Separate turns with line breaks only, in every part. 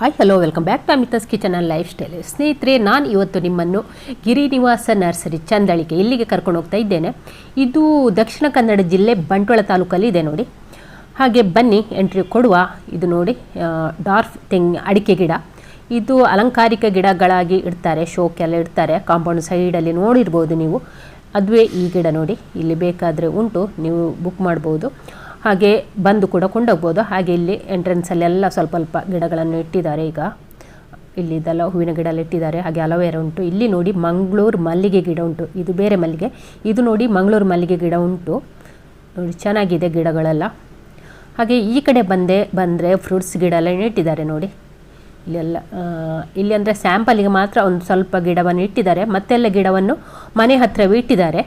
Hi hello welcome back to Amitha's kitchen and lifestyle ಸ್ನೇಹಿತರೆ, ನಾನು ಇವತ್ತು ನಿಮ್ಮನ್ನು ಗಿರಿನಿವಾಸ ನರ್ಸರಿ ಚಂದಳಿಕೆ ಇಲ್ಲಿಗೆ ಕರ್ಕೊಂಡು ಹೋಗ್ತಾ ಇದ್ದೇನೆ. ಇದು ದಕ್ಷಿಣ ಕನ್ನಡ ಜಿಲ್ಲೆ ಬಂಟ್ವಾಳ ತಾಲೂಕಲ್ಲಿ ಇದೆ ನೋಡಿ. ಹಾಗೆ ಬನ್ನಿ ಎಂಟ್ರಿ ಕೊಡುವ ಇದು ನೋಡಿ ಡಾರ್ಫ್ ತೆಂಗ್ ಅಡಿಕೆ ಗಿಡ. ಇದು ಅಲಂಕಾರಿಕ ಗಿಡಗಳಾಗಿ ಇಡ್ತಾರೆ ಶೋಕೆಲ್ಲ ಇಡ್ತಾರೆ. ಕಾಂಪೌಂಡ್ ಸೈಡಲ್ಲಿ ನೋಡಿರ್ಬೋದು ನೀವು. ಅದುವೇ ಈ ಗಿಡ ನೋಡಿ, ಇಲ್ಲಿ ಬೇಕಾದರೆ ಉಂಟು, ನೀವು ಬುಕ್ ಮಾಡ್ಬೋದು. ಹಾಗೆ ಬಂದು ಕೂಡ ಕೊಂಡೋಗ್ಬೋದು. ಹಾಗೆ ಇಲ್ಲಿ ಎಂಟ್ರೆನ್ಸಲ್ಲೆಲ್ಲ ಸ್ವಲ್ಪ ಸ್ವಲ್ಪ ಗಿಡಗಳನ್ನು ಇಟ್ಟಿದ್ದಾರೆ ಈಗ. ಇಲ್ಲಿ ಇದೆಲ್ಲ ಹೂವಿನ ಗಿಡ ಎಲ್ಲ ಇಟ್ಟಿದ್ದಾರೆ. ಹಾಗೆ ಅಲವೇರ ಉಂಟು. ಇಲ್ಲಿ ನೋಡಿ ಮಂಗಳೂರು ಮಲ್ಲಿಗೆ ಗಿಡ ಉಂಟು. ಇದು ಬೇರೆ ಮಲ್ಲಿಗೆ. ಇದು ನೋಡಿ ಮಂಗಳೂರು ಮಲ್ಲಿಗೆ ಗಿಡ ಉಂಟು. ನೋಡಿ ಚೆನ್ನಾಗಿದೆ ಗಿಡಗಳೆಲ್ಲ. ಹಾಗೆ ಈ ಕಡೆ ಬಂದೆ, ಬಂದರೆ ಫ್ರೂಟ್ಸ್ ಗಿಡ ಎಲ್ಲ ಇಟ್ಟಿದ್ದಾರೆ ನೋಡಿ. ಇಲ್ಲೆಲ್ಲ ಇಲ್ಲಿ ಅಂದರೆ ಸ್ಯಾಂಪಲಿಗೆ ಮಾತ್ರ ಒಂದು ಸ್ವಲ್ಪ ಗಿಡವನ್ನು ಇಟ್ಟಿದ್ದಾರೆ. ಮತ್ತೆಲ್ಲ ಗಿಡವನ್ನು ಮನೆ ಹತ್ತಿರವೇ ಇಟ್ಟಿದ್ದಾರೆ.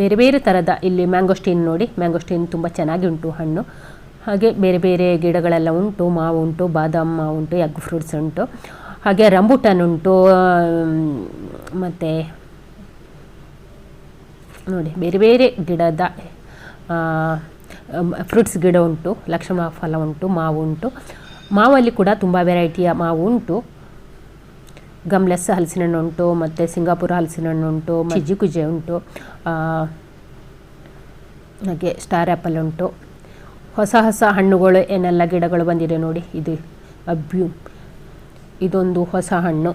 ಬೇರೆ ಬೇರೆ ಥರದ ಇಲ್ಲಿ ಮ್ಯಾಂಗೋಸ್ಟೀನ್ ನೋಡಿ. ಮ್ಯಾಂಗೋಸ್ಟೀನ್ ತುಂಬ ಚೆನ್ನಾಗಿ ಉಂಟು ಹಣ್ಣು. ಹಾಗೆ ಬೇರೆ ಬೇರೆ ಗಿಡಗಳೆಲ್ಲ ಉಂಟು. ಮಾವು ಉಂಟು, ಬಾದಾಮ್ ಮಾವು ಉಂಟು ಎಗ್ ಫ್ರೂಟ್ಸ್ ಉಂಟು. ಹಾಗೆ ರಂಬುಟನ್ ಉಂಟು ಮತ್ತು ನೋಡಿ ಬೇರೆ ಬೇರೆ ಗಿಡದ ಫ್ರೂಟ್ಸ್ ಗಿಡ ಉಂಟು. ಲಕ್ಷ್ಮಣ ಫಲ ಉಂಟು, ಮಾವು ಉಂಟು. ಮಾವಲ್ಲಿ ಕೂಡ ತುಂಬ ವೆರೈಟಿಯ ಮಾವು ಉಂಟು. ಗಮ್ಲೆಸ್ ಹಲಸಿನ ಹಣ್ಣು ಉಂಟು ಮತ್ತು ಸಿಂಗಾಪುರ ಹಲಸಿನ ಹಣ್ಣು ಉಂಟು ಮಜ್ಜಿ ಕುಜೆ ಉಂಟು. ಹಾಗೆ ಸ್ಟಾರ್ ಆ್ಯಪಲ್ ಉಂಟು. ಹೊಸ ಹೊಸ ಹಣ್ಣುಗಳು ಏನೆಲ್ಲ ಗಿಡಗಳು ಬಂದಿದೆ ನೋಡಿ ಇದು ಅಬ್ಯೂ ಇದೊಂದು ಹೊಸ ಹಣ್ಣು.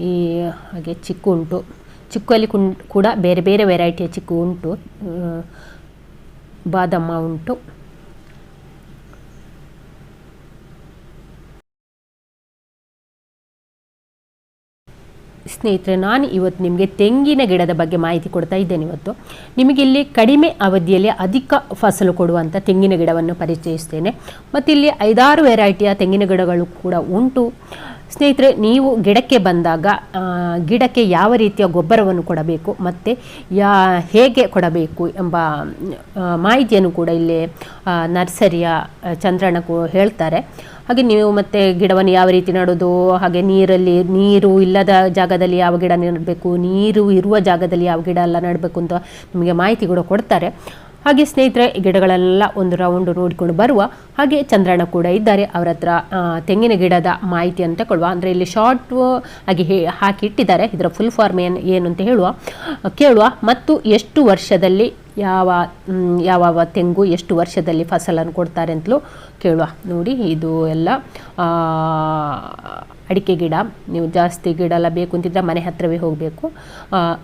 ಈ ಹಾಗೆ ಚಿಕ್ಕು ಉಂಟು. ಚಿಕ್ಕಲ್ಲಿ ಕುಂ ಕೂಡ ಬೇರೆ ಬೇರೆ ವೆರೈಟಿಯ ಚಿಕ್ಕು ಉಂಟು. ಆ, ಬಾದಮ್ಮ ಉಂಟು. ಸ್ನೇಹಿತರೆ, ನಾನು ಇವತ್ತು ನಿಮಗೆ ತೆಂಗಿನ ಗಿಡದ ಬಗ್ಗೆ ಮಾಹಿತಿ ಕೊಡ್ತಾ ಇದ್ದೇನೆ ಇವತ್ತು. ನಿಮಗೆ ಇಲ್ಲಿ ಕಡಿಮೆ ಅವಧಿಯಲ್ಲಿ ಅಧಿಕ ಫಸಲು ಕೊಡುವಂಥ ತೆಂಗಿನ ಗಿಡವನ್ನು ಪರಿಚಯಿಸ್ತೇನೆ. ಮತ್ತು ಇಲ್ಲಿ ಐದಾರು ವೆರೈಟಿಯ ತೆಂಗಿನ ಗಿಡಗಳು ಕೂಡ ಉಂಟು. ಸ್ನೇಹಿತರೆ, ನೀವು ಗಿಡಕ್ಕೆ ಬಂದಾಗ ಗಿಡಕ್ಕೆ ಯಾವ ರೀತಿಯ ಗೊಬ್ಬರವನ್ನು ಕೊಡಬೇಕು ಮತ್ತು ಯಾ, ಹೇಗೆ ಕೊಡಬೇಕು ಎಂಬ ಮಾಹಿತಿಯನ್ನು ಕೂಡ ಇಲ್ಲಿ ನರ್ಸರಿಯ ಚಂದ್ರಣ್ಣ ಹೇಳ್ತಾರೆ. ಹಾಗೆ ನೀವು ಮತ್ತೆ ಗಿಡವನ್ನು ಯಾವ ರೀತಿ ನೆಡೋದು, ಹಾಗೆ ನೀರಲ್ಲಿ, ನೀರು ಇಲ್ಲದ ಜಾಗದಲ್ಲಿ ಯಾವ ಗಿಡ ನೆಡಬೇಕು, ನೀರು ಇರುವ ಜಾಗದಲ್ಲಿ ಯಾವ ಗಿಡ ಎಲ್ಲ ನೆಡಬೇಕು ಅಂತ ನಿಮಗೆ ಮಾಹಿತಿ ಕೂಡ ಕೊಡ್ತಾರೆ. ಹಾಗೆ ಸ್ನೇಹಿತರೆ ಗಿಡಗಳೆಲ್ಲ ಒಂದು ರೌಂಡ್ ನೋಡಿಕೊಂಡು ಬರುವ ಹಾಗೆ ಚಂದ್ರಣ್ಣ ಕೂಡ ಇದ್ದಾರೆ ಅವರ ಹತ್ರ ತೆಂಗಿನ ಗಿಡದ ಮಾಹಿತಿ ಅಂತ ತಗೊಳ್ಳುವ ಅಂದರೆ ಇಲ್ಲಿ ಶಾರ್ಟ್ ಆಗಿ ಹಾಕಿ ಇಟ್ಟಿದ್ದಾರೆ. ಇದರ ಫುಲ್ ಫಾರ್ಮ್ ಏನು ಏನು ಅಂತ ಹೇಳುವ, ಕೇಳುವ. ಮತ್ತು ಎಷ್ಟು ವರ್ಷದಲ್ಲಿ ಯಾವ ಯಾವ ತೆಂಗು ಎಷ್ಟು ವರ್ಷದಲ್ಲಿ ಫಸಲನ್ನು ಕೊಡ್ತಾರೆ ಅಂತಲೂ ಕೇಳುವ. ನೋಡಿ, ಇದು ಎಲ್ಲ ಅಡಿಕೆ ಗಿಡ, ನೀವು ಜಾಸ್ತಿ ಗಿಡ ಎಲ್ಲ ಬೇಕು ಅಂತಿದ್ರೆ ಮನೆ ಹತ್ತಿರವೇ ಹೋಗಬೇಕು.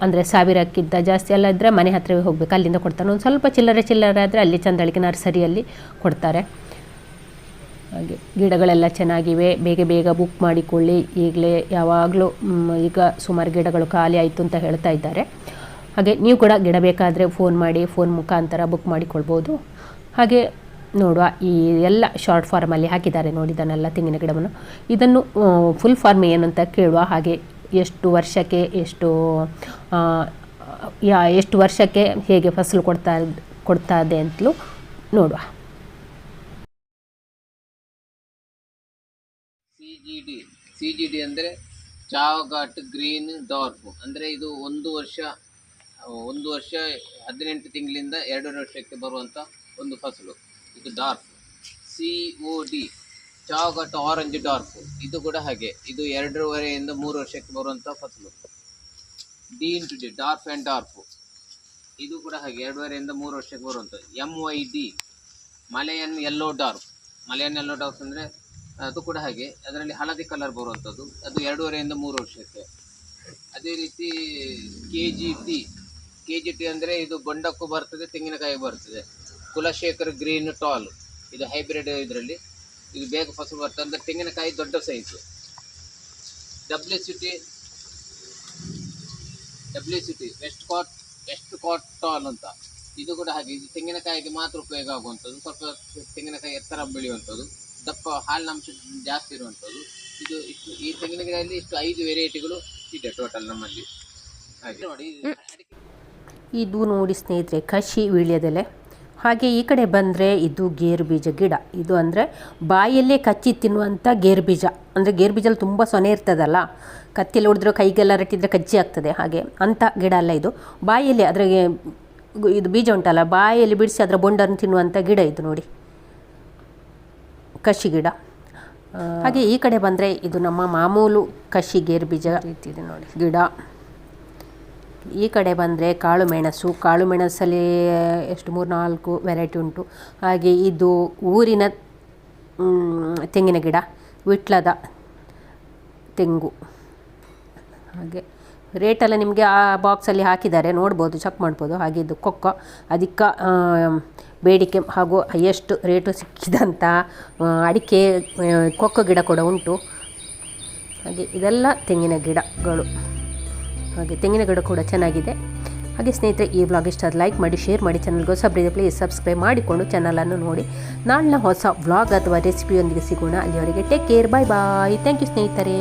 ಅಂದರೆ ಸಾವಿರಕ್ಕಿಂತ ಜಾಸ್ತಿ ಎಲ್ಲ ಇದ್ದರೆ ಮನೆ ಹತ್ತಿರವೇ ಹೋಗಬೇಕು. ಅಲ್ಲಿಂದ ಕೊಡ್ತಾರೆ. ಒಂದು ಸ್ವಲ್ಪ ಚಿಲ್ಲರೆ ಚಿಲ್ಲರೆ ಆದರೆ ಅಲ್ಲಿ ಚಂದಳಿಕೆ ನರ್ಸರಿಯಲ್ಲಿ ಕೊಡ್ತಾರೆ. ಹಾಗೆ ಗಿಡಗಳೆಲ್ಲ ಚೆನ್ನಾಗಿವೆ. ಬೇಗ ಬೇಗ ಬುಕ್ ಮಾಡಿಕೊಳ್ಳಿ. ಈಗಲೇ ಯಾವಾಗಲೂ ಈಗ ಸುಮಾರು ಗಿಡಗಳು ಖಾಲಿ ಆಯಿತು ಅಂತ ಹೇಳ್ತಾ ಇದ್ದಾರೆ. ಹಾಗೆ ನೀವು ಕೂಡ ಗಿಡ ಬೇಕಾದರೆ ಫೋನ್ ಮಾಡಿ ಫೋನ್ ಮುಖಾಂತರ ಬುಕ್ ಮಾಡಿಕೊಳ್ಬೋದು. ಹಾಗೆ ನೋಡುವ. ಈ ಎಲ್ಲ ಶಾರ್ಟ್ ಫಾರ್ಮಲ್ಲಿ ಹಾಕಿದ್ದಾರೆ ನೋಡಿ ಇದನ್ನೆಲ್ಲ ತೆಂಗಿನ ಗಿಡವನ್ನು. ಇದನ್ನು ಫುಲ್ ಫಾರ್ಮ್ ಏನು ಅಂತ ಕೇಳುವ ಹಾಗೆ ಎಷ್ಟು ವರ್ಷಕ್ಕೆ ಎಷ್ಟು ಯಾ, ಎಷ್ಟು ವರ್ಷಕ್ಕೆ ಹೇಗೆ ಫಸಲು ಕೊಡ್ತಾ ಕೊಡ್ತಾ ಇದೆ ಅಂತಲೂ ನೋಡುವ.
C G D C G D ಅಂದರೆ ಚಾವಘಾಟ್ ಗ್ರೀನ್ ಡಾರ್ಫ್. ಅಂದರೆ ಇದು ಒಂದು ವರ್ಷ ಒಂದು ವರ್ಷ ಹದಿನೆಂಟು ತಿಂಗಳಿಂದ ಎರಡೂವರೆ ವರ್ಷಕ್ಕೆ ಬರುವಂಥ ಒಂದು ಫಸಲು. ಇದು dark C O D Chowghat orange dark ಇದು ಕೂಡ ಹಾಗೆ. ಇದು ಎರಡೂವರೆಯಿಂದ ಮೂರು ವರ್ಷಕ್ಕೆ ಬರುವಂಥ ಫಸಲು. D into D dwarf and dwarf. ಇದು ಕೂಡ ಹಾಗೆ, ಎರಡೂವರೆಯಿಂದ ಮೂರು ವರ್ಷಕ್ಕೆ ಬರುವಂಥ M Y D Malayan yellow dark Malayan yellow darks ಅಂದರೆ, ಅದು ಕೂಡ ಹಾಗೆ. ಅದರಲ್ಲಿ ಹಳದಿ ಕಲರ್ ಬರುವಂಥದ್ದು ಅದು ಎರಡೂವರೆಯಿಂದ ಮೂರು ವರ್ಷಕ್ಕೆ. ಅದೇ ರೀತಿ K G T K G T ಅಂದರೆ ಇದು ಬೊಂಡಕ್ಕೂ ಬರ್ತದೆ, ತೆಂಗಿನಕಾಯಿ ಬರ್ತದೆ. Kulashekhar green tall. ಇದು ಹೈಬ್ರಿಡ್ ಇದರಲ್ಲಿ. ಇದು ಬೇಗ ಫಸಲು ಬರ್ತದೆ ಅಂದರೆ ತೆಂಗಿನಕಾಯಿ ದೊಡ್ಡ size W C T W C T west coast west coast tall ಅಂತ. ಇದು ಕೂಡ ಹಾಗೆ. ಇದು ತೆಂಗಿನಕಾಯಿಗೆ ಮಾತ್ರ ಉಪಯೋಗ ಆಗುವಂಥದ್ದು. ಸ್ವಲ್ಪ ತೆಂಗಿನಕಾಯಿ ಎತ್ತರ ಬೆಳೆಯುವಂಥದ್ದು. ದಪ್ಪ ಹಾಲಿನ ಅಂಶ ಜಾಸ್ತಿ ಇರುವಂಥದ್ದು. ಇದು ಇಷ್ಟು ಈ ತೆಂಗಿನ ಇಷ್ಟು ಐದು ವೆರೈಟಿಗಳು ಇದೆ ಟೋಟಲ್ ನಮ್ಮಲ್ಲಿ. ಹಾಗೆ. ನೋಡಿ ಇದು
ಇದು ನೋಡಿ ಸ್ನೇಹಿತರೆ, ಕಷಿ ವೀಳ್ಯದೆಲೆ. ಹಾಗೆ ಈ ಕಡೆ ಬಂದರೆ ಇದು ಗೇರು ಬೀಜ ಗಿಡ. ಇದು ಅಂದರೆ ಬಾಯಲ್ಲೇ ಕಚ್ಚಿ ತಿನ್ನುವಂಥ ಗೇರು ಬೀಜ ಅಂದರೆ ಗೇರು ಬೀಜಲ್ಲಿ ತುಂಬ ಸೊನೆ ಇರ್ತದಲ್ಲ? ಕತ್ತಿಯಲ್ಲಿ ಹೊಡೆದ್ರೆ ಕೈಗೆಲ್ಲ ರಟ್ಟಿದ್ರೆ ಕಜ್ಜಿ ಆಗ್ತದೆ. ಹಾಗೆ ಅಂಥ ಗಿಡ ಅಲ್ಲ ಇದು. ಬಾಯಲ್ಲಿ ಅದರ ಇದು ಬೀಜ ಉಂಟಲ್ಲ ಬಾಯಲ್ಲಿ ಬಿಡಿಸಿ ಅದರ ಬೊಂಡನ್ನು ತಿನ್ನುವಂಥ ಗಿಡ ಇದು ನೋಡಿ. ಕಷಿ ಗಿಡ. ಹಾಗೆ ಈ ಕಡೆ ಬಂದರೆ ಇದು ನಮ್ಮ ಮಾಮೂಲು ಕಶಿ ಗೇರು ಬೀಜ ಇದೆ ನೋಡಿ. ಗಿಡ. ಈ ಕಡೆ ಬಂದರೆ ಕಾಳು ಮೆಣಸು, ಕಾಳು ಮೆಣಸಲ್ಲಿ ಎಷ್ಟು ಮೂರು ನಾಲ್ಕು ವೆರೈಟಿ ಉಂಟು. ಹಾಗೆ ಇದು ಊರಿನ ತೆಂಗಿನ ಗಿಡ, ವಿಟ್ಲದ ತೆಂಗು. ಹಾಗೆ ರೇಟೆಲ್ಲ ನಿಮಗೆ ಆ ಬಾಕ್ಸಲ್ಲಿ ಹಾಕಿದ್ದಾರೆ, ನೋಡ್ಬೋದು ಚೆಕ್ ಮಾಡ್ಬೋದು. ಹಾಗೆ ಇದು ಕೊಕ್ಕ ಅದಕ್ಕೆ ಬೇಡಿಕೆ ಹಾಗೂ ಹೈಯೆಸ್ಟ್ ರೇಟು ಸಿಕ್ಕಿದಂಥ ಅಡಿಕೆ ಕೊಕ್ಕ ಗಿಡ ಕೂಡ ಉಂಟು. ಹಾಗೆ ಇದೆಲ್ಲ ತೆಂಗಿನ ಗಿಡಗಳು. ಹಾಗೆ ತೆಂಗಿನ ಗಿಡ ಕೂಡ ಚೆನ್ನಾಗಿದೆ. ಹಾಗೆ ಸ್ನೇಹಿತರೆ, ಈ ವ್ಲಾಗ್ ಇಷ್ಟ ಲೈಕ್ ಮಾಡಿ ಶೇರ್ ಮಾಡಿ ಚಾನಲ್ಗೆ ಹೊಸಬ್ರಿಗೆ ಪ್ಲೀಸ್ ಸಬ್ಸ್ಕ್ರೈಬ್ ಮಾಡಿಕೊಂಡು ಚಾನಲನ್ನು ನೋಡಿ. ನಾಳಿನ ಹೊಸ ವ್ಲಾಗ್ ಅಥವಾ ರೆಸಿಪಿಯೊಂದಿಗೆ ಸಿಗೋಣ. ಅಲ್ಲಿವರೆಗೆ take care bye bye thank you ಸ್ನೇಹಿತರೆ.